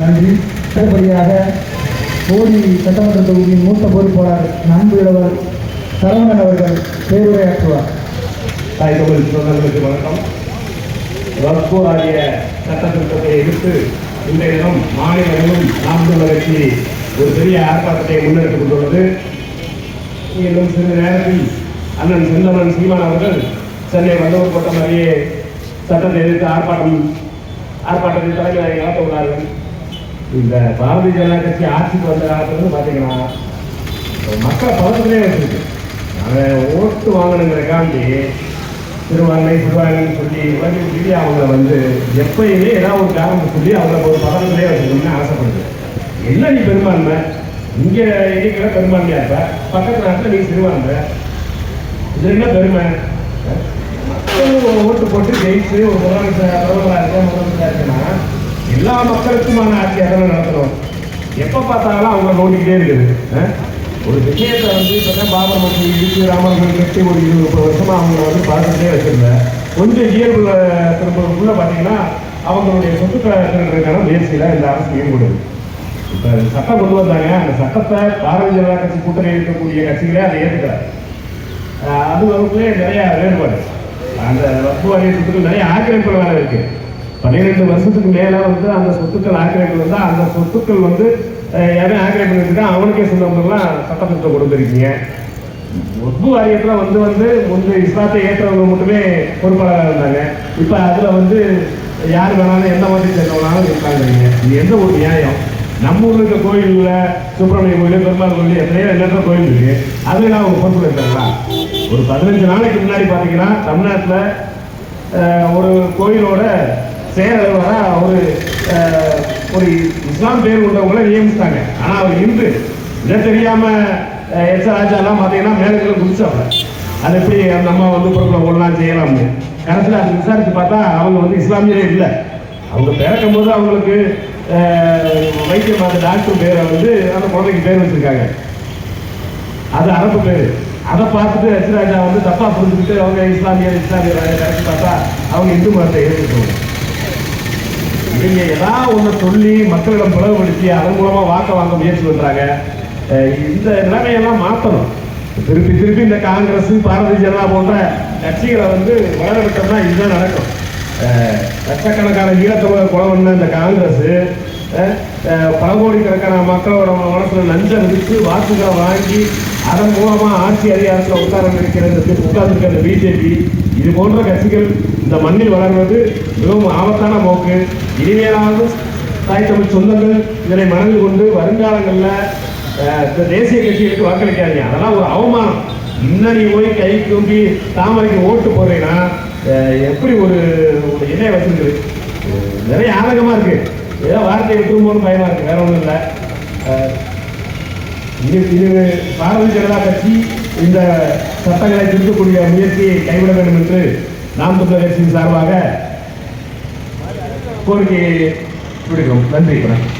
நன்றி. அடுத்தபடியாக போலி சட்டமன்ற தொகுதியின் மூத்த பொறுப்பாளர் நண்புடவர் சரவணன் அவர்கள் பேருரையாற்றுவார். தாய் தமிழ் சொந்தங்களுக்கு வணக்கம். வக்பு ஆகிய சட்ட திருத்தத்தை எதிர்த்து இன்றைய தினம் மாநிலங்களும் நாமக்கல் கட்சி ஒரு பெரிய ஆர்ப்பாட்டத்தை முன்னெடுத்துக் கொண்டுள்ளது. இன்னும் சிறிது நேரத்தில் அண்ணன் செந்தமன் சீமான் அவர்கள் சென்னை வந்தவர் கோட்டம் அருகே சட்டத்தை எதிர்த்து ஆர்ப்பாட்டம் ஆர்ப்பாட்டத்தை தலைமையாக நடத்த உள்ளார்கள். இந்த பாரதிய ஜனதா கட்சி ஆட்சிக்கு வந்த காலத்துல பார்த்தீங்கன்னா மக்களை பதத்திலே வச்சிருக்கு அவன் ஓட்டு வாங்கணுங்கிறக்காண்டி திருவாங்கை சிறுவாங்கன்னு சொல்லி உலகில் சொல்லி அவங்கள வந்து எப்பயுமே ஏதாவது ஒரு காரணம் சொல்லி அவங்கள ஒரு பதத்திலே வச்சுக்கணும்னு ஆசைப்படுது. என்ன நீ பெரும்பான்மை? இங்கே இருக்கிற பெரும்பான்மையா இருப்ப? பக்கத்து நாட்டில் நீ சிறுவாங்க இது என்ன பெருமை? மக்கள் ஓட்டு போட்டு ஜெயிச்சு ஒரு முதலமைச்சர் பிரதமராக இருக்க முதலமைச்சராக இருக்குன்னா எல்லா மக்களுக்குமான ஆட்சி அதனை நடத்துகிறோம் எப்போ பார்த்தாலும் அவங்க நோண்டிக்கிட்டே இருக்குது. ஒரு விஷயத்தை வந்து இப்போ பாபர் மசூதி இருக்கு ராமர் கோயில் கட்டி ஒரு இருபது முப்பது வருஷமாக அவங்க வந்து பார்த்துட்டே வச்சிருந்தேன் கொஞ்சம் இயல்புல திரும்பக்குள்ள பார்த்தீங்கன்னா அவங்களுடைய சொத்துக்களை திருடுறதுக்கான முயற்சியில் இந்த அரசு ஈடுபடுது. இப்போ சட்டம் கொண்டு வந்தாங்க. அந்த சட்டத்தை பாரதிய ஜனதா கட்சி கூட்டணி இருக்கக்கூடிய கட்சிகளே அதை ஏற்றுக்கிறார் அது வகுப்புலேயே நிறையா வேறுபாடு. அந்த வகுப்பு வாரிய சொத்துக்கள் நிறைய ஆக்கிரமிப்பு வேலை இருக்குது பன்னிரெண்டு வருஷத்துக்கு மேலே வந்து அந்த சொத்துக்கள் ஆக்கிரமிப்பு இருந்தால் அந்த சொத்துக்கள் வந்து ஆஹ் எவன் ஆக்கிரமிப்பு பண்ணிருக்கான் அவனுக்கே சொந்தம்லாம் சட்டத்திருத்தம் கொடுத்துருக்கீங்க. ஒப்பு வாரியத்தில் வந்து வந்து முந்தைய இஸ்லாத்தை ஏற்றவங்க மட்டுமே பொறுப்பாளராக இருந்தாங்க. இப்போ அதில் வந்து யார் வேணாலும் எந்த மாதிரி சேர்ந்தவனாலும் இருக்காங்க இது எந்த ஒரு நியாயம்? நம்ம ஊரில் இருக்க கோயிலில் சுப்பிரமணிய கோயில் பெருமாள் கோயில் எத்தனையோ எண்ணற்ற கோயில் இருக்கு. நான் ஒரு பொறுப்பு இருக்காங்களா? ஒரு பதினஞ்சு நாளைக்கு முன்னாடி பார்த்தீங்கன்னா தமிழ்நாட்டில் ஒரு கோயிலோட செயலவரா ஒரு ஒரு இஸ்லாம் பேர் உள்ளவங்களை நியமிச்சிட்டாங்க. ஆனால் அவர் இந்து. இதை தெரியாம எஸ் ராஜாலாம் பார்த்தீங்கன்னா மேலத்துல குதிச்சாங்க அது எப்படி அந்த அம்மா வந்து பொருட்களை ஒன்றா செய்யலாம்னு. கடைசியில் அது விசாரித்து பார்த்தா அவங்க வந்து இஸ்லாமியரே இல்லை. அவங்க பிறக்கும் போது அவங்களுக்கு வைத்திய வைத்தியம் பார்த்த டாக்டர் பேரை வந்து அந்த குழந்தைக்கு பேர் வச்சிருக்காங்க. அது அரபு பேர். அதை பார்த்துட்டு ஹெச்ராஜா வந்து தப்பா புரிஞ்சுக்கிட்டு அவங்க இஸ்லாமியர் இஸ்லாமியர் கரெக்ட் பார்த்தா அவங்க இந்து மதத்தை ஏற்றுக்கணும் நீங்க ஏதாவது ஒன்று சொல்லி மக்களிடம் பிளவுபடுத்தி அதன் மூலமா வாக்க வாங்க முயற்சி பண்றாங்க. இந்த நிலைமையெல்லாம் மாத்தணும். திருப்பி திருப்பி இந்த காங்கிரஸ் பாரதிய ஜனதா போன்ற கட்சிகளை வந்து வளர இதுதான் நடக்கும். லட்சக்கணக்கான ஈழத்தமிழர் கொலை இந்த காங்கிரஸ் பல கோடிக்கணக்கான மக்களோட மனசில் லஞ்சம் விற்று வாக்குகளை வாங்கி அதன் மூலமாக ஆட்சி அதிகாரத்தில் உட்கார உட்கார்ந்திருக்கிற பிஜேபி. இது போன்ற கட்சிகள் இந்த மண்ணில் வளர்வது மிகவும் ஆபத்தான போக்கு. இனிமேலாவது தாய் தமிழ் சொந்தங்கள் இதனை மனதில் கொண்டு வருங்காலங்களில் இந்த தேசிய கட்சிகளுக்கு வாக்களிக்காதீங்க. அதெல்லாம் ஒரு அவமானம். இன்னும் நீ போய் கை தூக்கி தாமரைக்கு ஓட்டு போடுறீங்கன்னா எப்படி ஒரு ஒரு இணைய நிறைய ஆதகமாக இருக்குது ஏதோ வார்த்தை விட்டுருமோன்னு பயமா இருக்கு. வேற ஒன்றும் இல்லை. இது இது பாரதிய ஜனதா கட்சி இந்த சட்டங்களை திருத்தக்கூடிய முயற்சியை கைவிட வேண்டும் என்று நாம் தமிழர் கட்சியின் சார்பாக கோரிக்கையை பிடிக்கும் நன்றி வணக்கம்.